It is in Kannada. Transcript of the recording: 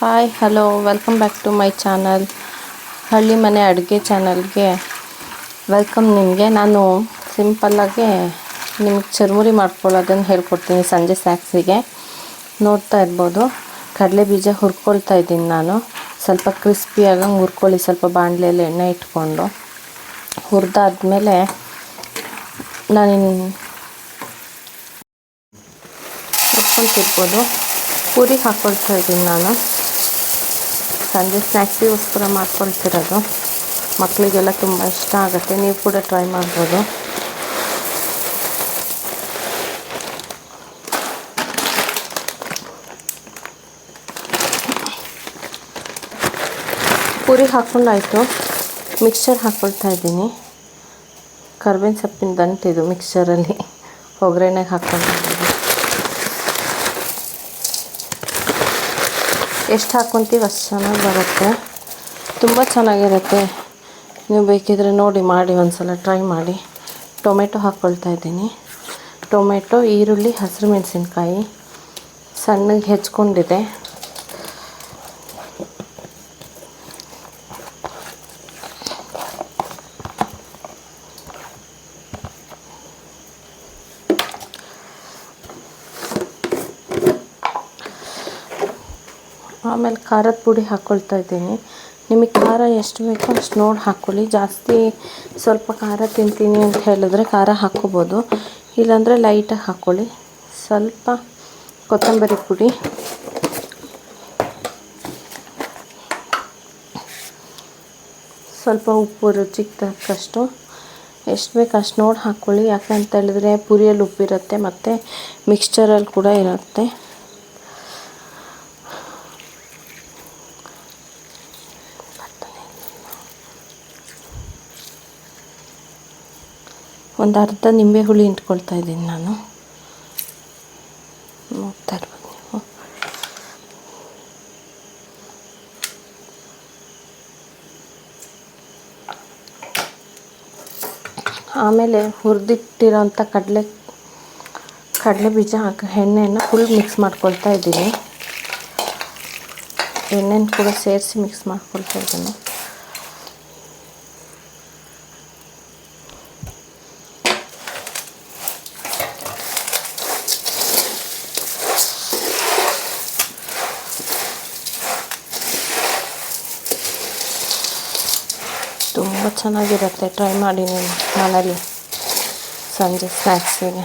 Hi hello welcome back to my channel ಹಳ್ಳಿ ಮನೆ ಅಡುಗೆ ಚಾನಲ್ಗೆ ವೆಲ್ಕಮ್ ನಿಮಗೆ. ನಾನು ಸಿಂಪಲ್ಲಾಗಿ ನಿಮ್ಗೆ ಚುರುಮುರಿ ಮಾಡ್ಕೊಳ್ಳೋದನ್ನು ಹೇಳ್ಕೊಡ್ತೀನಿ ಸಂಜೆ ಸ್ಯಾಕ್ಸಿಗೆ ನೋಡ್ತಾ ಇರ್ಬೋದು. ಕಡಲೆ ಬೀಜ ಹುರ್ಕೊಳ್ತಾ ಇದ್ದೀನಿ ನಾನು. ಸ್ವಲ್ಪ ಕ್ರಿಸ್ಪಿ ಆಗಂಗೆ ಹುರ್ಕೊಳ್ಳಿ, ಸ್ವಲ್ಪ ಬಾಣಲೆಯಲ್ಲಿ ಎಣ್ಣೆ ಇಟ್ಕೊಂಡು. ಹುರಿದಾದ್ಮೇಲೆ ನಾನು ಹುರ್ಕೊಳ್ತಿರ್ಬೋದು. ಪೂರಿ ಹಾಕ್ಕೊಳ್ತಾ ಇದ್ದೀನಿ ನಾನು. ಸಂಜೆ ಸ್ನ್ಯಾಕ್ಸಿಗೋಸ್ಕರ ಮಾಡ್ಕೊಳ್ತಿರೋದು. ಮಕ್ಕಳಿಗೆಲ್ಲ ತುಂಬ ಇಷ್ಟ ಆಗುತ್ತೆ. ನೀವು ಕೂಡ ಟ್ರೈ ಮಾಡ್ಬೋದು. ಪೂರಿ ಹಾಕ್ಕೊಂಡಾಯಿತು. ಮಿಕ್ಸ್ಚರ್ ಹಾಕ್ಕೊಳ್ತಾ ಇದ್ದೀನಿ. ಕರ್ಬೇವಿನ ಸೊಪ್ಪಿನ ದಂಟಿದು ಮಿಕ್ಸ್ಚರಲ್ಲಿ. ಒಗ್ಗರಣೆಗೆ ಹಾಕ್ಕೊಂಡಿದ್ದೀನಿ. ಎಷ್ಟು ಹಾಕ್ಕೊತೀವಿ ಅಷ್ಟು ಚೆನ್ನಾಗಿ ಬರುತ್ತೆ. ತುಂಬ ಚೆನ್ನಾಗಿರುತ್ತೆ. ನೀವು ಬೇಕಿದ್ರೆ ನೋಡಿ, ಮಾಡಿ ಒಂದು ಸಲ ಟ್ರೈ ಮಾಡಿ. ಟೊಮೆಟೊ ಹಾಕ್ಕೊಳ್ತಾ ಇದ್ದೀನಿ. ಟೊಮೆಟೊ, ಈರುಳ್ಳಿ, ಹಸಿರು ಮೆಣಸಿನ್ಕಾಯಿ ಸಣ್ಣಗೆ ಹೆಚ್ಕೊಂಡಿದೆ. ಆಮೇಲೆ ಖಾರದ ಪುಡಿ ಹಾಕ್ಕೊಳ್ತಾ ಇದ್ದೀನಿ. ನಿಮಗೆ ಖಾರ ಎಷ್ಟು ಬೇಕೋ ಅಷ್ಟು ನೋಡಿ ಹಾಕ್ಕೊಳ್ಳಿ ಜಾಸ್ತಿ ಸ್ವಲ್ಪ ಖಾರ ತಿಂತೀನಿ ಅಂತ ಹೇಳಿದ್ರೆ ಖಾರ ಹಾಕ್ಕೋಬೋದು. ಇಲ್ಲಾಂದರೆ ಲೈಟಾಗಿ ಹಾಕ್ಕೊಳ್ಳಿ ಸ್ವಲ್ಪ ಕೊತ್ತಂಬರಿ ಪುಡಿ. ಸ್ವಲ್ಪ ಉಪ್ಪು ರುಚಿಗೆ ತಕ್ಕಷ್ಟು. ಎಷ್ಟು ಬೇಕು ಅಷ್ಟು ನೋಡಿ ಹಾಕ್ಕೊಳ್ಳಿ ಯಾಕಂತ ಹೇಳಿದ್ರೆ ಪುರಿಯಲ್ಲಿ ಉಪ್ಪಿರುತ್ತೆ, ಮತ್ತು ಮಿಕ್ಸ್ಚರಲ್ಲಿ ಕೂಡ ಇರುತ್ತೆ. ಒಂದು ಅರ್ಧ ನಿಂಬೆ ಹುಳಿ ಇಟ್ಕೊಳ್ತಾ ಇದ್ದೀನಿ ನಾನು. ನೋಡ್ತಾ ಇರ್ಬೋದು ನೀವು. ಆಮೇಲೆ ಹುರಿದಿಟ್ಟಿರೋಂಥ ಕಡಲೆ ಕಡಲೆ ಬೀಜ ಹಾಕಿ ಎಣ್ಣೆಯನ್ನು ಫುಲ್ ಮಿಕ್ಸ್ ಮಾಡ್ಕೊಳ್ತಾ ಇದ್ದೀನಿ. ಎಣ್ಣೆನ ಕೂಡ ಸೇರಿಸಿ ಮಿಕ್ಸ್ ಮಾಡ್ಕೊಳ್ತಾ ಇದ್ದೀನಿ. ಚೆನ್ನಾಗಿರುತ್ತೆ. ಟ್ರೈ ಮಾಡಿ ನೀವು ಮನೇಲಿ ಸಂಜೆ ಸ್ನ್ಯಾಕ್ಸಿಗೆ